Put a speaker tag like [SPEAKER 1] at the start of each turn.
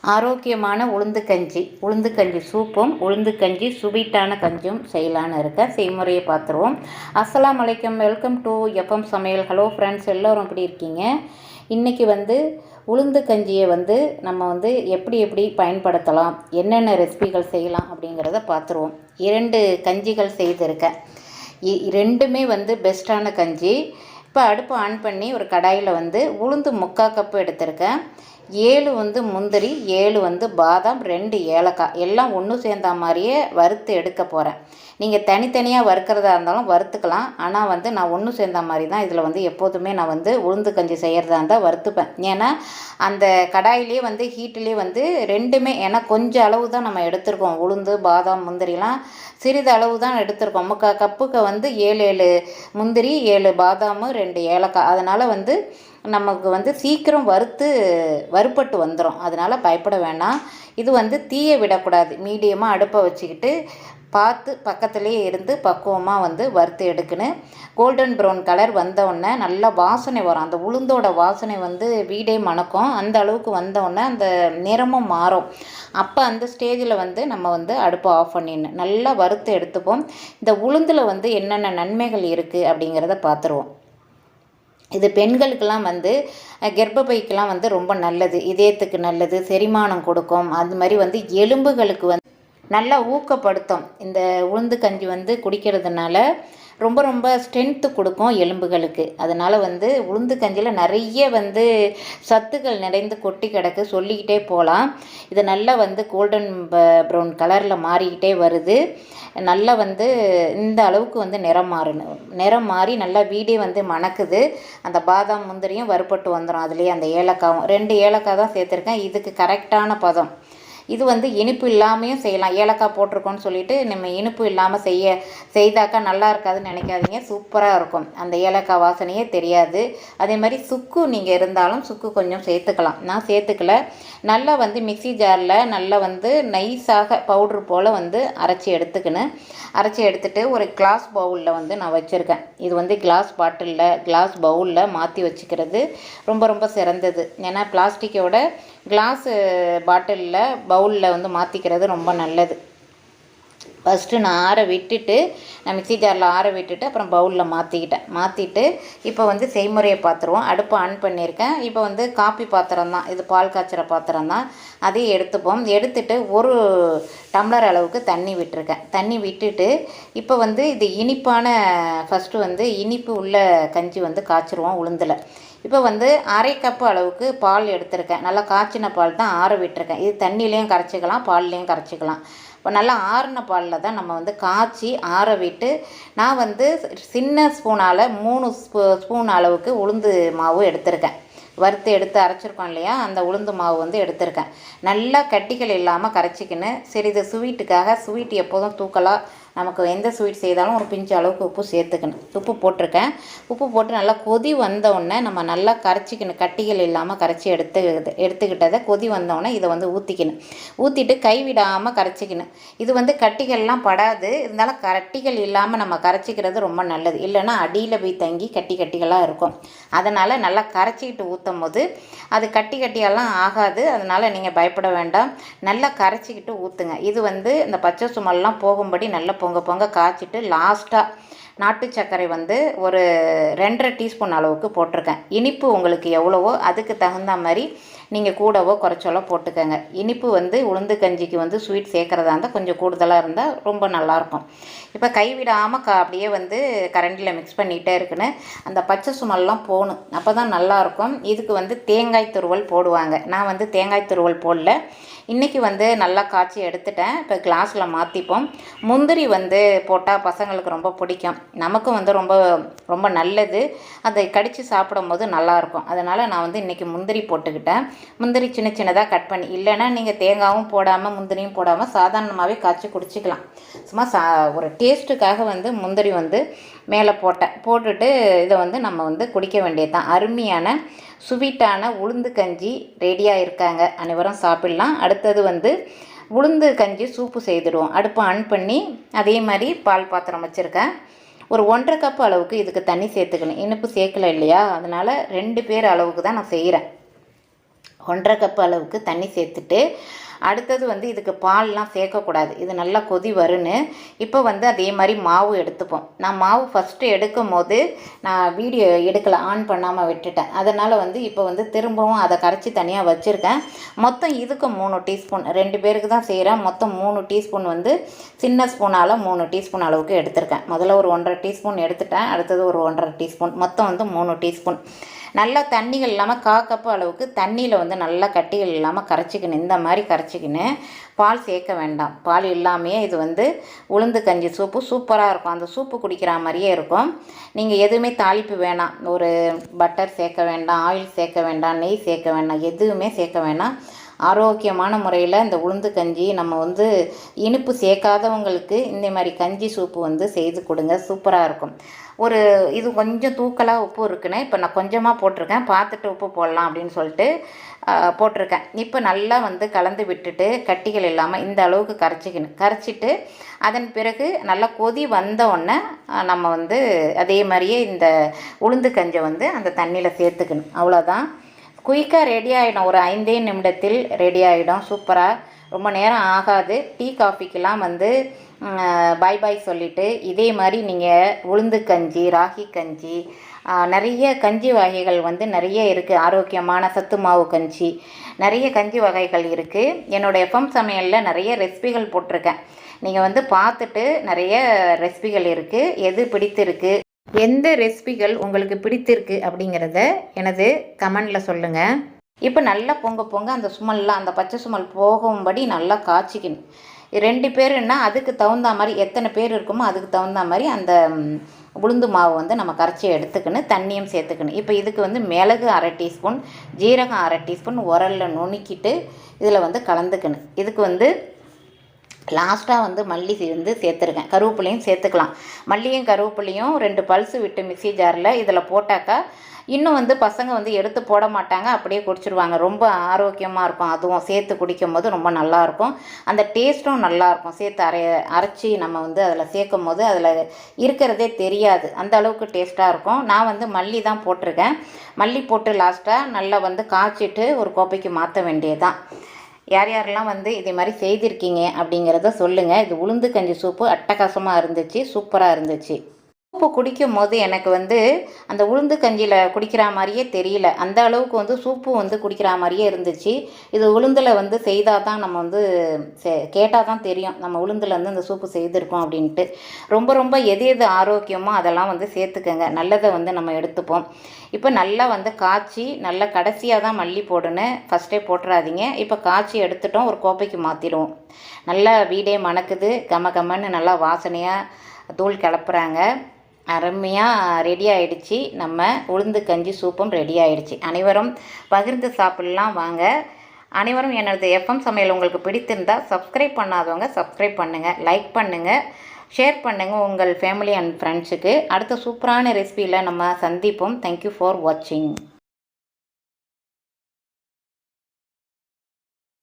[SPEAKER 1] ஆரோக்கியமான உளுந்து கஞ்சி உளுந்து கஞ்சி சூப்பும் உளுந்து கஞ்சி சுவீட்டான கஞ்சும் செய்யலான்னு இருக்கேன் செய்முறையை பார்த்துருவோம். அஸ்லாம் வலைக்கம் வெல்கம் டு எஃப்எம் சமையல். ஹலோ ஃப்ரெண்ட்ஸ் எல்லோரும் எப்படி இருக்கீங்க? இன்றைக்கி வந்து உளுந்து கஞ்சியை வந்து நம்ம வந்து எப்படி எப்படி பயன்படுத்தலாம்? என்னென்ன ரெசிபிகள் செய்யலாம் அப்படிங்கிறத பார்த்துருவோம். இரண்டு கஞ்சிகள் செய்திருக்கேன். இ- ரெண்டுமே வந்து பெஸ்ட்டான கஞ்சி. இப்போ அடுப்பு ஆன் பண்ணி ஒரு கடாயில் வந்து உளுந்து முக்கால் கப்பு எடுத்திருக்கேன். ஏழு வந்து முந்திரி ஏழு வந்து பாதாம் ரெண்டு ஏலக்காய். எல்லாம் ஒன்று சேர்ந்த மாதிரியே வறுத்து எடுக்க போகிறேன் நீங்கள் தனித்தனியாக வறுக்கிறதா இருந்தாலும் வறுத்துக்கலாம். ஆனால் வந்து நான் ஒன்று சேர்ந்த மாதிரி தான் இதில் வந்து எப்போதுமே நான் வந்து உளுந்து கஞ்சி செய்கிறதா இருந்தால் வறுத்துப்பேன். ஏன்னா அந்த கடாயிலே வந்து ஹீட்டிலே வந்து ரெண்டுமே ஏன்னா கொஞ்சம் அளவு தான் நம்ம எடுத்திருக்கோம். உளுந்து பாதாம் முந்திரிலாம் சிறிது அளவு தான் எடுத்திருக்கோம். முக்கா கப்புக்கு வந்து ஏழு ஏழு முந்திரி ஏழு பாதாமு ரெண்டு ஏலக்காய். அதனால் வந்து நமக்கு வந்து சீக்கிரம் வறுத்து வறுப்பட்டு வந்துடும் அதனால் பயப்பட வேண்டாம். இது வந்து தீயை விடக்கூடாது. மீடியமாக அடுப்பை வச்சுக்கிட்டு பார்த்து பக்கத்துலேயே இருந்து பக்குவமாக வந்து வறுத்து எடுக்கணும் கோல்டன் ப்ரௌன் கலர் வந்தவுடனே நல்லா வாசனை வரும். அந்த உளுந்தோட வாசனை வந்து வீடே மணக்கும். அந்த அளவுக்கு வந்தவுடனே அந்த நிறமும் மாறும். அப்போ அந்த ஸ்டேஜில் வந்து நம்ம வந்து அடுப்பை ஆஃப் பண்ணிடணும். நல்லா வறுத்து எடுத்துப்போம். இந்த உளுந்தில் வந்து என்னென்ன நன்மைகள் இருக்குது அப்படிங்கிறத பார்த்துருவோம். இது பெண்களுக்கெல்லாம் வந்து கர்ப்பப்பைக்கெல்லாம் வந்து ரொம்ப நல்லது. இதயத்துக்கு நல்லது செரிமானம் கொடுக்கும். அது மாதிரி வந்து எலும்புகளுக்கு வந்து நல்லா ஊக்கப்படுத்தும். இந்த உளுந்து கஞ்சி வந்து குடிக்கிறதுனால ரொம்ப ரொம்ப ஸ்ட்ரென்த்து கொடுக்கும் எலும்புகளுக்கு. அதனால் வந்து உளுந்து கஞ்சியில் நிறைய வந்து சத்துக்கள் நிறைந்து கொட்டி கிடக்கு சொல்லிக்கிட்டே போகலாம் இது நல்லா வந்து கோல்டன் ப்ரௌன் கலரில் மாறிக்கிட்டே வருது. நல்லா வந்து இந்த அளவுக்கு வந்து நிறம் மாறணும். நிறம் மாறி நல்லா வீடே வந்து மணக்குது. அந்த பாதாம் முந்திரியும் வறுபட்டு வந்துடும் அதுலேயே அந்த ஏலக்காவும். ரெண்டு ஏலக்காய் தான் சேர்த்துருக்கேன். இதுக்கு கரெக்டான பதம். இது வந்து இனிப்பு இல்லாமையும் செய்யலாம். ஏலக்காய் போட்டிருக்கோன்னு சொல்லிட்டு நம்ம இனிப்பு இல்லாமல் செய்ய செய்தாக்கா நல்லா இருக்காதுன்னு நினைக்காதீங்க. சூப்பராக இருக்கும். அந்த ஏலக்காய் வாசனையே தெரியாது. அதே மாதிரி சுக்கு நீங்கள் இருந்தாலும் சுக்கு கொஞ்சம் சேர்த்துக்கலாம். நான் சேர்த்துக்கல. நல்லா வந்து மிக்ஸி ஜாரில் நல்லா வந்து நைஸாக பவுட்ரு போல் வந்து அரைச்சி எடுத்துக்கின்னு அரைச்சி எடுத்துகிட்டு ஒரு கிளாஸ் பவுலில் வந்து நான் வச்சுருக்கேன். இது வந்து கிளாஸ் பாட்டிலில் கிளாஸ் பவுலில் மாற்றி வச்சுக்கிறது ரொம்ப ரொம்ப சிறந்தது. ஏன்னா பிளாஸ்டிக்கோட கிளாஸு பாட்டிலில் பவுலில் வந்து மாற்றிக்கிறது ரொம்ப நல்லது. ஃபஸ்ட்டு நான் ஆற விட்டுட்டு நான் மிக்சி ஜாரில் ஆற விட்டுட்டு அப்புறம் பவுலில் மாற்றிக்கிட்டேன் மாற்றிட்டு இப்போ வந்து செய்முறையை பார்த்துருவோம் அடுப்பு ஆன் பண்ணியிருக்கேன். இப்போ வந்து காப்பி பாத்திரம் தான். இது பால் காய்ச்சுற பாத்திரம் தான். அதையும் எடுத்துப்போம். எடுத்துட்டு ஒரு டம்ளர் அளவுக்கு தண்ணி விட்டுருக்கேன். தண்ணி விட்டுட்டு இப்போ வந்து இது இனிப்பான ஃபஸ்ட்டு வந்து இனிப்பு உள்ள கஞ்சி வந்து காய்ச்சிருவோம் உளுந்தில். இப்போ வந்து அரை கப்பு அளவுக்கு பால் எடுத்திருக்கேன். நல்லா காய்ச்சின பால் தான் ஆற விட்டுருக்கேன். இது தண்ணியிலையும் கரைச்சிக்கலாம் பால்லையும் கரைச்சிக்கலாம். இப்போ நல்லா ஆறின பாலில் தான் நம்ம வந்து காய்ச்சி ஆற விட்டு நான் வந்து சின்ன ஸ்பூனால் மூணு ஸ்பூ ஸ்பூன் அளவுக்கு உளுந்து மாவு எடுத்திருக்கேன். வறுத்து எடுத்து அரைச்சிருக்கோம் இல்லையா? அந்த உளுந்து மாவு வந்து எடுத்திருக்கேன். நல்லா கட்டிகள் இல்லாமல் கரைச்சிக்கின்னு சரி இது ஸ்வீட்டுக்காக ஸ்வீட் எப்போதும் தூக்கலாக நமக்கு எந்த ஸ்வீட் செய்தாலும் ஒரு பிஞ்சு அளவுக்கு உப்பு சேர்த்துக்கணும். உப்பு போட்டிருக்கேன். உப்பு போட்டு நல்லா கொதி வந்தவுடனே நம்ம நல்லா கரைச்சிக்கணும். கட்டிகள் இல்லாமல் கரைச்சி எடுத்து எடுத்துக்கிட்டதை கொதி வந்தவுடனே இதை வந்து ஊற்றிக்கணும் ஊற்றிட்டு கைவிடாமல் கரைச்சிக்கணும். இது வந்து கட்டிகள்லாம் படாது. இருந்தாலும் கட்டிகள் இல்லாமல் நம்ம கரைச்சிக்கிறது ரொம்ப நல்லது. இல்லைன்னா அடியில் போய் தங்கி கட்டி கட்டிகளாக இருக்கும். அதனால் நல்லா கரைச்சிக்கிட்டு ஊற்றும் போது அது கட்டி கட்டியெல்லாம் ஆகாது. அதனால் நீங்கள் பயப்பட வேண்டாம். நல்லா கரைச்சிக்கிட்டு ஊற்றுங்க இது வந்து இந்த பச்சை சுமல்லாம் போகும்படி நல்லா பொங்க பொங்க காய்ச்சிட்டு லாஸ்ட்டாக நாட்டு சர்க்கரை வந்து ஒரு ரெண்டரை டீஸ்பூன் அளவுக்கு போட்டிருக்கேன். இனிப்பு உங்களுக்கு எவ்வளவோ அதுக்கு தகுந்த மாதிரி நீங்கள் கூடவோ குறைச்சலோ போட்டுக்கோங்க. இனிப்பு வந்து உளுந்து கஞ்சிக்கு வந்து ஸ்வீட் சேர்க்குறதா இருந்தால் கொஞ்சம் கூடுதலாக இருந்தால் ரொம்ப நல்லாயிருக்கும். இப்போ கைவிடாமல் க அப்படியே வந்து கரண்டியில் மிக்ஸ் பண்ணிகிட்டே இருக்குன்னு அந்த பச்சை சுமல்லாம் போகணும். அப்போ தான் நல்லாயிருக்கும். இதுக்கு வந்து தேங்காய் துருவல் போடுவாங்க. நான் வந்து தேங்காய் துருவல் போடல. இன்றைக்கி வந்து நல்லா காய்ச்சி எடுத்துட்டேன். இப்போ கிளாஸில் மாற்றிப்போம் முந்திரி வந்து போட்டால் பசங்களுக்கு ரொம்ப பிடிக்கும். நமக்கும் வந்து ரொம்ப ரொம்ப நல்லது. அதை கடித்து சாப்பிடும்போது நல்லாயிருக்கும். அதனால் நான் வந்து இன்றைக்கி முந்திரி போட்டுக்கிட்டேன். முந்திரி சின்ன சின்னதாக கட் பண்ணி இல்லைன்னா நீங்கள் தேங்காயும் போடாமல் முந்திரியும் போடாமல் சாதாரணமாகவே காய்ச்சி குடிச்சிக்கலாம். சும்மா சா ஒரு டேஸ்ட்டுக்காக வந்து முந்திரி வந்து மேலே போட்டேன் போட்டுட்டு இதை வந்து நம்ம வந்து குடிக்க வேண்டியது தான் அருமையான சுவீட்டான உளுந்து கஞ்சி ரெடியாக இருக்காங்க. அனைவரும் சாப்பிட்லாம். அடுத்தது வந்து உளுந்து கஞ்சி சூப்பு செய்துடுவோம். அடுப்பை ஆன் பண்ணி அதே மாதிரி பால் பாத்திரம் வச்சுருக்கேன். ஒரு ஒன்றரை கப் அளவுக்கு இதுக்கு தண்ணி சேர்த்துக்கணும். இனிப்பு சேர்க்கல இல்லையா? அதனால் ரெண்டு பேர் அளவுக்கு தான் நான் செய்கிறேன் ஒன்றரை கப் அளவுக்கு தண்ணி சேர்த்துட்டு அடுத்தது வந்து இதுக்கு பால்லாம் சேர்க்கக்கூடாது. இது நல்லா கொதி வருன்னு. இப்போ வந்து அதே மாதிரி மாவு எடுத்துப்போம். நான் மாவு ஃபஸ்ட்டு எடுக்கும் போது நான் வீடியோ எடுக்கலை ஆன் பண்ணாமல் விட்டுட்டேன். அதனால் வந்து இப்போ வந்து திரும்பவும் அதை கரைச்சி தனியாக வச்சுருக்கேன். மொத்தம் இதுக்கு மூணு டீஸ்பூன் ரெண்டு பேருக்கு தான் செய்கிறேன் மொத்தம் மூணு டீஸ்பூன் வந்து சின்ன ஸ்பூனால் மூணு டீஸ்பூன் அளவுக்கு எடுத்திருக்கேன். முதல்ல ஒரு ஒன்றரை டீஸ்பூன் எடுத்துட்டேன். அடுத்தது ஒரு ஒன்றரை டீஸ்பூன் மொத்தம் வந்து மூணு டீஸ்பூன் நல்லா தண்ணிகள் இல்லாமல் கா கப்பு அளவுக்கு தண்ணியில் வந்து நல்லா கட்டிகள் இல்லாமல் கரைச்சிக்கணும். இந்த மாதிரி கரைச்சிக்கின்னு பால் சேர்க்க வேண்டாம். பால் இல்லாமையே இது வந்து உளுந்து கஞ்சி சூப்பு சூப்பராக இருக்கும். அந்த சூப்பு குடிக்கிற மாதிரியே இருக்கும். நீங்கள் எதுவுமே தாளிப்பு வேணாம். ஒரு பட்டர் சேர்க்க வேண்டாம் ஆயில் சேர்க்க வேண்டாம் நெய் சேர்க்க வேண்டாம் எதுவுமே சேர்க்க வேணாம். ஆரோக்கியமான முறையில் இந்த உளுந்து கஞ்சி நம்ம வந்து இனிப்பு சேர்க்காதவங்களுக்கு இந்த மாதிரி கஞ்சி சூப்பு வந்து செய்து கொடுங்க. சூப்பராக இருக்கும். ஒரு இது கொஞ்சம் தூக்கலாக உப்பு இருக்குன்னு இப்போ நான் கொஞ்சமாக போட்டிருக்கேன். பார்த்துட்டு உப்பு போடலாம் அப்படின்னு சொல்லிட்டு போட்டிருக்கேன். இப்போ நல்லா வந்து கலந்து விட்டுட்டு கட்டிகள் இல்லாமல் இந்த அளவுக்கு கரைச்சிக்கணும். கரைச்சிட்டு அதன் பிறகு நல்லா கொதி வந்த உடனே நம்ம வந்து அதே மாதிரியே இந்த உளுந்து கஞ்சை வந்து அந்த தண்ணியில் சேர்த்துக்கணும். அவ்வளோதான் குயிக்காக ரெடி ஆகிடும் ஒரு ஐந்தே நிமிடத்தில் ரெடி ஆகிடும் சூப்பராக ரொம்ப நேரம் ஆகாது. டீ காஃபிக்கெலாம் வந்து பாய் பாய் சொல்லிவிட்டு இதே மாதிரி நீங்கள் உளுந்து கஞ்சி ராகி கஞ்சி நிறைய கஞ்சி வகைகள் வந்து நிறைய இருக்குது ஆரோக்கியமான சத்து மாவு கஞ்சி. நிறைய கஞ்சி வகைகள் இருக்குது என்னோடய எஃப்எம் சமையலில் நிறைய ரெசிபிகள் போட்டிருக்கேன். நீங்கள் வந்து பார்த்துட்டு நிறைய ரெசிபிகள் இருக்குது எது பிடித்திருக்கு? எந்த ரெசிபிகள் உங்களுக்கு பிடித்திருக்கு அப்படிங்கிறத எனது கமெண்டில் சொல்லுங்கள் இப்போ நல்லா பொங்க பொங்க அந்த சுமல்லாம் அந்த பச்சை சுமல் போகும்படி நல்லா காய்ச்சிக்கணும். ரெண்டு பேருன்னா அதுக்கு தகுந்த மாதிரி எத்தனை பேர் இருக்குமோ அதுக்கு தகுந்த மாதிரி அந்த உளுந்து மாவு வந்து நம்ம கரைச்சி எடுத்துக்கணும் தண்ணியும் சேர்த்துக்கணும். இப்போ இதுக்கு வந்து மிளகு அரை டீஸ்பூன் ஜீரகம் அரை டீஸ்பூன் உரலில் நுணுக்கிட்டு இதில் வந்து கலந்துக்கணும். இதுக்கு வந்து லாஸ்ட்டாக வந்து மல்லி வந்து சேர்த்துருக்கேன் கருவேப்பிலையும் சேர்த்துக்கலாம். மல்லியும் கருவேப்பிலையும் ரெண்டு பல்ஸு விட்டு மிக்சி ஜாரில் இதில் போட்டாக்கா இன்னும் வந்து பசங்க வந்து எடுத்து போட மாட்டாங்க. அப்படியே குடிச்சிருவாங்க. ரொம்ப ஆரோக்கியமாக இருக்கும். அதுவும் சேர்த்து குடிக்கும் போது ரொம்ப நல்லாயிருக்கும் அந்த டேஸ்ட்டும் நல்லாயிருக்கும் சேர்த்து அரை அரைச்சி நம்ம வந்து அதில் சேர்க்கும் போது அதில் இருக்கிறதே தெரியாது. அந்த அளவுக்கு டேஸ்ட்டாக இருக்கும். நான் வந்து மல்லி தான் போட்டிருக்கேன். மல்லி போட்டு லாஸ்ட்டாக நல்லா வந்து காய்ச்சிட்டு ஒரு கோப்பைக்கு மாற்ற வேண்டியது தான் யார் யாரெல்லாம் வந்து இதே மாதிரி செய்திருக்கீங்க அப்படிங்கிறத சொல்லுங்கள் இது உளுந்து கஞ்சி சூப்பு அட்டகாசமாக இருந்துச்சு சூப்பராக இருந்துச்சு. சூப்பு குடிக்கும் போது எனக்கு வந்து அந்த உளுந்து கஞ்சியில் குடிக்கிற மாதிரியே தெரியல. அந்த அளவுக்கு வந்து சூப்பு வந்து குடிக்கிற மாதிரியே இருந்துச்சு. இது உளுந்தில் வந்து செய்தால் தான் நம்ம வந்து கேட்டால் தான் தெரியும் நம்ம உளுந்தில் வந்து அந்த சூப்பு செய்திருக்கோம் அப்படின்ட்டு. ரொம்ப ரொம்ப எது எது ஆரோக்கியமோ அதெல்லாம் வந்து சேர்த்துக்கங்க. நல்லதை வந்து நம்ம எடுத்துப்போம். இப்போ நல்லா வந்து காய்ச்சி நல்லா கடைசியாக தான் மல்லி போடணும் ஃபஸ்ட்டே போட்டுறாதீங்க. இப்போ காய்ச்சி எடுத்துட்டோம் ஒரு கோப்பைக்கு மாற்றிடுவோம் நல்லா வீடே மணக்குது கம கமன்னு நல்லா வாசனையாக தூள் கிளப்புறாங்க. அருமையாக ரெடி ஆகிடுச்சி நம்ம உளுந்து கஞ்சி சூப்பும் ரெடி ஆகிடுச்சி அனைவரும் பகிர்ந்து சாப்பிட்லாம் வாங்க. அனைவரும் எனது எஃப்எம் சமையல் உங்களுக்கு பிடித்திருந்தால் சப்ஸ்கிரைப் பண்ணாதவங்க சப்ஸ்கிரைப் பண்ணுங்கள் லைக் பண்ணுங்கள் ஷேர் பண்ணுங்கள் உங்கள் ஃபேமிலி அண்ட் ஃப்ரெண்ட்ஸுக்கு அடுத்த சூப்பரான ரெசிபியில் நம்ம சந்திப்போம். தேங்க்யூ ஃபார் வாட்சிங்